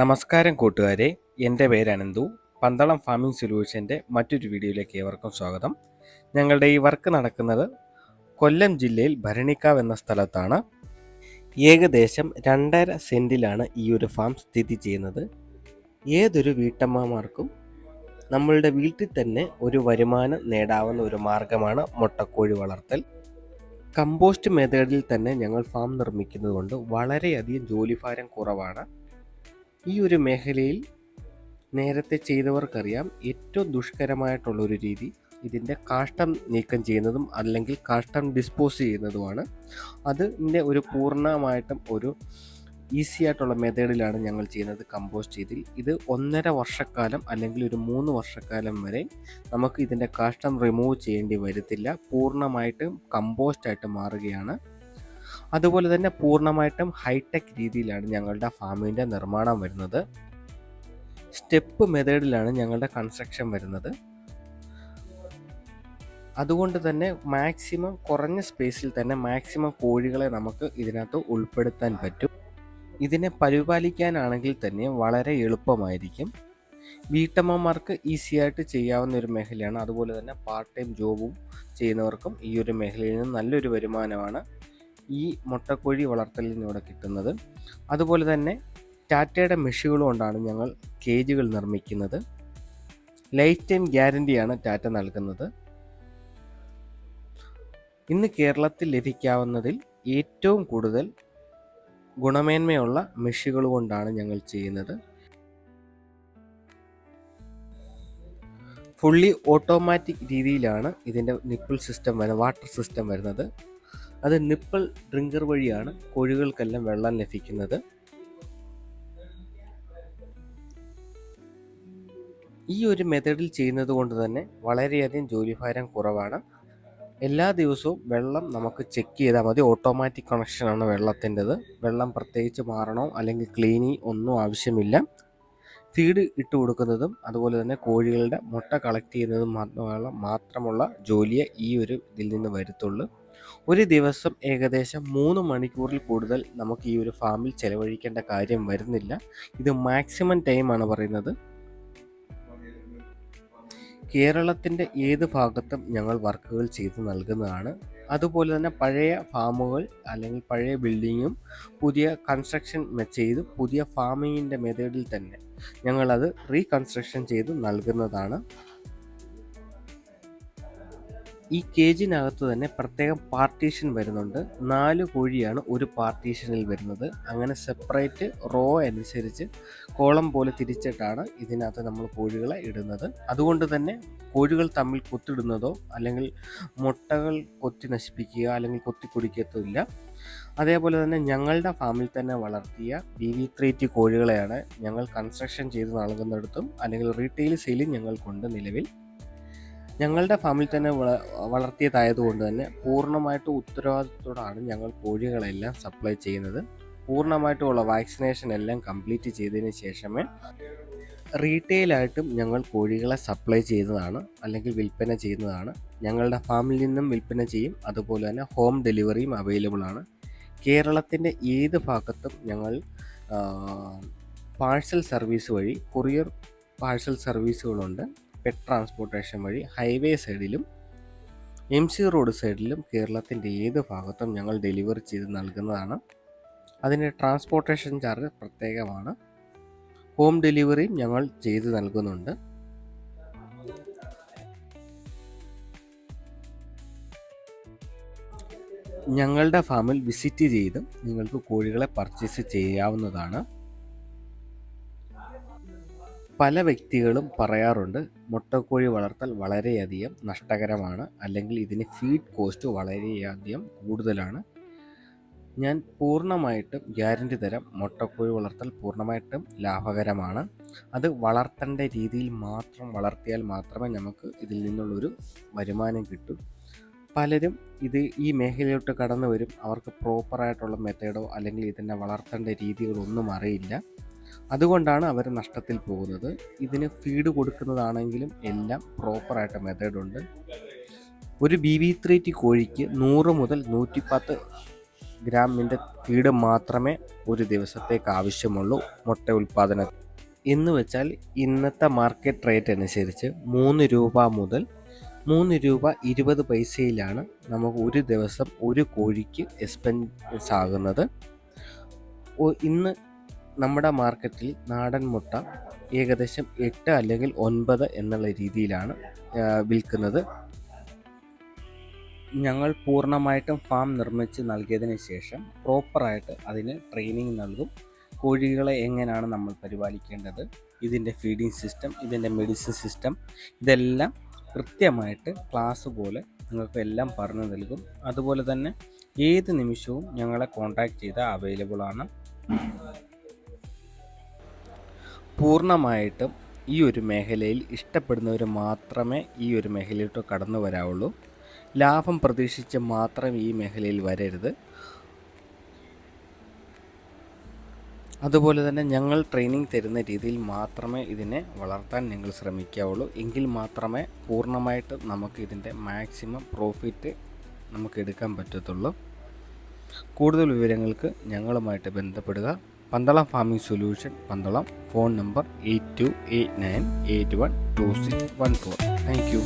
നമസ്കാരം കൂട്ടുകാരെ. എന്റെ പേര് അനന്തു. പന്തളം ഫാമിംഗ് സൊല്യൂഷന്റെ മറ്റൊരു വീഡിയോയിലേക്ക് ഏവർക്കും സ്വാഗതം. ഞങ്ങളുടെ ഈ വർക്ക് നടക്കുന്നത് കൊല്ലം ജില്ലയിൽ ഭരണിക്കാവ് എന്ന സ്ഥലത്താണ്. ഏകദേശം രണ്ടര സെന്റിലാണ് ഈ ഒരു ഫാം സ്ഥിതി ചെയ്യുന്നത്. ഏതൊരു വീട്ടമ്മമാർക്കും നമ്മളുടെ വീട്ടിൽ തന്നെ ഒരു വരുമാനം നേടാവുന്ന ഒരു മാർഗമാണ് മുട്ടക്കോഴി വളർത്തൽ. കമ്പോസ്റ്റ് മെത്തേഡിൽ തന്നെ ഞങ്ങൾ ഫാം നിർമ്മിക്കുന്നതുകൊണ്ട് വളരെയധികം ജോലിഭാരം കുറവാണ്. ഈ ഒരു മേഖലയിൽ നേരത്തെ ചെയ്തവർക്കറിയാം ഏറ്റവും ദുഷ്കരമായിട്ടുള്ളൊരു രീതി ഇതിന്റെ കാഷ്ടം നീക്കം ചെയ്യുന്നതും അല്ലെങ്കിൽ കാഷ്ടം ഡിസ്പോസ് ചെയ്യുന്നതുമാണ്. അതിന്റെ ഒരു പൂർണമായിട്ടും ഒരു ഈസി ആയിട്ടുള്ള മെത്തേഡിലാണ് ഞങ്ങൾ ചെയ്യുന്നത് കമ്പോസ്റ്റ് ചെയ്തിൽ. ഇത് ഒന്നര വർഷക്കാലം അല്ലെങ്കിൽ ഒരു മൂന്ന് വർഷക്കാലം വരെ നമുക്ക് ഇതിന്റെ കാഷ്ടം റിമൂവ് ചെയ്യേണ്ടി വരത്തില്ല. പൂർണമായിട്ടും കമ്പോസ്റ്റായിട്ട് മാറുകയാണ്. അതുപോലെ തന്നെ പൂർണമായിട്ടും ഹൈടെക് രീതിയിലാണ് ഞങ്ങളുടെ ഫാമിന്റെ നിർമ്മാണം വരുന്നത്. സ്റ്റെപ്പ് മെത്തേഡിലാണ് ഞങ്ങളുടെ കൺസ്ട്രക്ഷൻ വരുന്നത്. അതുകൊണ്ട് തന്നെ മാക്സിമം കുറഞ്ഞ സ്പേസിൽ തന്നെ മാക്സിമം കോഴികളെ നമുക്ക് ഇതിനകത്ത് ഉൾപ്പെടുത്താൻ പറ്റും. ഇതിനെ പരിപാലിക്കാനാണെങ്കിൽ തന്നെ വളരെ എളുപ്പമായിരിക്കും. വീട്ടമ്മമാർക്ക് ഈസി ആയിട്ട് ചെയ്യാവുന്ന ഒരു മേഖലയാണ്. അതുപോലെ തന്നെ പാർട്ട് ടൈം ജോബും ചെയ്യുന്നവർക്കും ഈ ഒരു മേഖലയിൽ നിന്ന് നല്ലൊരു വരുമാനമാണ്. ഈ മുട്ടക്കോഴി വളർത്തലിൽ നിന്ന് ഇവിടെ കിട്ടുന്നത്. അതുപോലെ തന്നെ ടാറ്റയുടെ മെഷീനുകൾ കൊണ്ടാണ് ഞങ്ങൾ കേജുകൾ നിർമ്മിക്കുന്നത്. ലൈഫ് ടൈം ഗ്യാരന്റിയാണ് ടാറ്റ നൽകുന്നത്. ഇന്ന് കേരളത്തിൽ ലഭിക്കാവുന്നതിൽ ഏറ്റവും കൂടുതൽ ഗുണമേന്മയുള്ള മെഷുകൾ കൊണ്ടാണ് ഞങ്ങൾ ചെയ്യുന്നത്. ഫുള്ളി ഓട്ടോമാറ്റിക് രീതിയിലാണ് ഇതിന്റെ നിപ്പിൾ സിസ്റ്റം വരുന്നത് വാട്ടർ സിസ്റ്റം വരുന്നത്. അത് നിപ്പിൾ ഡ്രിങ്കർ വഴിയാണ് കോഴികൾക്കെല്ലാം വെള്ളം ലഭിക്കുന്നത്. ഈ ഒരു മെത്തേഡിൽ ചെയ്യുന്നത് കൊണ്ട് തന്നെ വളരെയധികം ജോലിഭാരം കുറവാണ്. എല്ലാ ദിവസവും വെള്ളം നമുക്ക് ചെക്ക് ചെയ്താൽ മതി. ഓട്ടോമാറ്റിക് കണക്ഷനാണ് വെള്ളത്തിന്റെത്. വെള്ളം പ്രത്യേകിച്ച് മാറണോ അല്ലെങ്കിൽ ക്ലീനി ഒന്നും ആവശ്യമില്ല. ഫീഡ് ഇട്ട് കൊടുക്കുന്നതും അതുപോലെ തന്നെ കോഴികളുടെ മുട്ട കളക്ട് ചെയ്യുന്നതും മാത്രമുള്ള മാത്രമുള്ള ജോലിയെ ഈ ഒരു ഇതിൽ നിന്ന് വരുത്തുള്ളൂ. ഒരു ദിവസം ഏകദേശം മൂന്ന് മണിക്കൂറിൽ കൂടുതൽ നമുക്ക് ഈ ഒരു ഫാമിൽ ചിലവഴിക്കേണ്ട കാര്യം വരുന്നില്ല. ഇത് മാക്സിമം ടൈമാണ് പറയുന്നത്. കേരളത്തിന്റെ ഏത് ഭാഗത്തും ഞങ്ങൾ വർക്കുകൾ ചെയ്ത് നൽകുന്നതാണ്. അതുപോലെ തന്നെ പഴയ ഫാമുകൾ അല്ലെങ്കിൽ പഴയ ബിൽഡിങ്ങും പുതിയ കൺസ്ട്രക്ഷൻ ചെയ്ത് പുതിയ ഫാമിങ്ങിന്റെ മെത്തേഡിൽ തന്നെ ഞങ്ങളത് റീകൺസ്ട്രക്ഷൻ ചെയ്ത് നൽകുന്നതാണ്. ഈ കേജിനകത്ത് തന്നെ പ്രത്യേകം പാർട്ടീഷൻ വരുന്നുണ്ട്. നാല് കോഴിയാണ് ഒരു പാർട്ടീഷനിൽ വരുന്നത്. അങ്ങനെ സെപ്പറേറ്റ് റോ അനുസരിച്ച് കോളം പോലെ തിരിച്ചിട്ടാണ് ഇതിനകത്ത് നമ്മൾ കോഴികളെ ഇടുന്നത്. അതുകൊണ്ട് തന്നെ കോഴികൾ തമ്മിൽ കൊത്തിടുന്നതോ അല്ലെങ്കിൽ മുട്ടകൾ കൊത്തി നശിപ്പിക്കുക അല്ലെങ്കിൽ കൊത്തി കുടിക്കത്തില്ല അതേപോലെ തന്നെ ഞങ്ങളുടെ ഫാമിൽ തന്നെ വളർത്തിയ ബി വി ത്രീ ടി കോഴികളെയാണ് ഞങ്ങൾ കൺസ്ട്രക്ഷൻ ചെയ്ത് നൽകുന്നിടത്തും അല്ലെങ്കിൽ റീറ്റെയിൽ സെയിലും ഞങ്ങൾക്കുണ്ട് നിലവിൽ ഞങ്ങളുടെ ഫാമിൽ തന്നെ വളർത്തിയതായതുകൊണ്ട് തന്നെ പൂർണമായിട്ട് ഉത്തരവാദിത്തത്തോടാണ് ഞങ്ങൾ കോഴികളെല്ലാം സപ്ലൈ ചെയ്യുന്നത്. പൂർണമായിട്ടുള്ള വാക്സിനേഷൻ എല്ലാം കംപ്ലീറ്റ് ചെയ്തതിന് ശേഷമേ റീറ്റെയിലായിട്ടും ഞങ്ങൾ കോഴികളെ സപ്ലൈ ചെയ്യുന്നതാണ് അല്ലെങ്കിൽ വിൽപ്പന ചെയ്യുന്നതാണ്. ഞങ്ങളുടെ ഫാമിൽ നിന്നും വിൽപ്പന ചെയ്യും. അതുപോലെ തന്നെ ഹോം ഡെലിവറിയും അവൈലബിൾ ആണ്. കേരളത്തിന്റെ ഏത് ഭാഗത്തും ഞങ്ങൾ പാഴ്സൽ സർവീസ് വഴി കൊറിയർ പാഴ്സൽ സർവീസുകളുണ്ട്. പെറ്റ് ട്രാൻസ്പോർട്ടേഷൻ വഴി ഹൈവേ സൈഡിലും എം സി റോഡ് സൈഡിലും കേരളത്തിന്റെ ഏത് ഭാഗത്തും ഞങ്ങൾ ഡെലിവറി ചെയ്ത് നൽകുന്നതാണ്. അതിന്റെ ട്രാൻസ്പോർട്ടേഷൻ ചാർജ് പ്രത്യേകമാണ്. ഹോം ഡെലിവറിയും ഞങ്ങൾ ചെയ്തു നൽകുന്നുണ്ട്. ഞങ്ങളുടെ ഫാമിൽ വിസിറ്റ് ചെയ്തും നിങ്ങൾക്ക് കോഴികളെ പർച്ചേസ് ചെയ്യാവുന്നതാണ്. പല വ്യക്തികളും പറയാറുണ്ട് മുട്ടക്കോഴി വളർത്തൽ വളരെയധികം നഷ്ടകരമാണ് അല്ലെങ്കിൽ ഇതിന് ഫീഡ് കോസ്റ്റ് വളരെയധികം കൂടുതലാണ്. ഞാൻ പൂർണമായിട്ടും ഗ്യാരണ്ടി തരാം മുട്ടക്കോഴി വളർത്തൽ പൂർണമായിട്ടും ലാഭകരമാണ്. അത് വളർത്തേണ്ട രീതിയിൽ മാത്രം വളർത്തിയാൽ മാത്രമേ നമുക്ക് ഇതിൽ നിന്നുള്ളൊരു വരുമാനം കിട്ടൂ. പലരും ഇത് ഈ മേഖലയിലോട്ട് കടന്നു വരും അവർക്ക് പ്രോപ്പറായിട്ടുള്ള മെത്തേഡോ അല്ലെങ്കിൽ ഇതിനെ വളർത്തേണ്ട രീതികളൊന്നും അറിയില്ല. അതുകൊണ്ടാണ് അവർ നഷ്ടത്തിൽ പോകുന്നത്. ഇതിന് ഫീഡ് കൊടുക്കുന്നതാണെങ്കിലും എല്ലാം പ്രോപ്പറായിട്ട് മെത്തേഡുണ്ട് ഒരു ബി വി ത്രീ ടി കോഴിക്ക് നൂറ് മുതൽ നൂറ്റിപ്പത്ത് ഗ്രാമിന്റെ ഫീഡ് മാത്രമേ ഒരു ദിവസത്തേക്ക് ആവശ്യമുള്ളൂ മുട്ട ഉൽപ്പാദന എന്ന് വെച്ചാൽ ഇന്നത്തെ മാർക്കറ്റ് റേറ്റ് അനുസരിച്ച് മൂന്ന് രൂപ മുതൽ മൂന്ന് രൂപ ഇരുപത് പൈസയിലാണ് നമുക്ക് ഒരു ദിവസം ഒരു കോഴിക്ക് എക്സ്പെൻസ് ആകുന്നത്. ഇന്ന് നമ്മുടെ മാർക്കറ്റിൽ നാടൻ മുട്ട ഏകദേശം എട്ട് അല്ലെങ്കിൽ ഒൻപത് എന്നുള്ള രീതിയിലാണ് വിൽക്കുന്നത്. ഞങ്ങൾ പൂർണമായിട്ടും ഫാം നിർമ്മിച്ച് നൽകിയതിന് ശേഷം പ്രോപ്പറായിട്ട് അതിന് ട്രെയിനിങ് നൽകും. കോഴികളെ എങ്ങനെയാണ് നമ്മൾ പരിപാലിക്കേണ്ടത് ഇതിന്റെ ഫീഡിംഗ് സിസ്റ്റം ഇതിന്റെ മെഡിസിൻ സിസ്റ്റം ഇതെല്ലാം കൃത്യമായിട്ട് ക്ലാസ് പോലെ നിങ്ങൾക്ക് എല്ലാം പറഞ്ഞു നൽകും. അതുപോലെ തന്നെ ഏത് നിമിഷവും ഞങ്ങളെ കോൺടാക്റ്റ് ചെയ്താൽ അവൈലബിൾ ആണ്. പൂർണമായിട്ടും ഈ ഒരു മേഖലയിൽ ഇഷ്ടപ്പെടുന്നവർ മാത്രമേ ഈ ഒരു മേഖലയിലോട്ട് കടന്നു വരാവുള്ളൂ. ലാഭം പ്രതീക്ഷിച്ച് മാത്രം ഈ മേഖലയിൽ വരരുത്. അതുപോലെ തന്നെ ഞങ്ങൾ ട്രെയിനിങ് തരുന്ന രീതിയിൽ മാത്രമേ ഇതിനെ വളർത്താൻ നിങ്ങൾ ശ്രമിക്കാവുള്ളൂ. എങ്കിൽ മാത്രമേ പൂർണമായിട്ട് നമുക്ക് ഇതിന്റെ മാക്സിമം പ്രോഫിറ്റ് നമുക്ക് എടുക്കാൻ പറ്റത്തുള്ളൂ. കൂടുതൽ വിവരങ്ങൾക്ക് ഞങ്ങളുമായിട്ട് ബന്ധപ്പെടുക. Pandalam farming solution Pandalam phone number eight two eight nine eight one two six one four thank you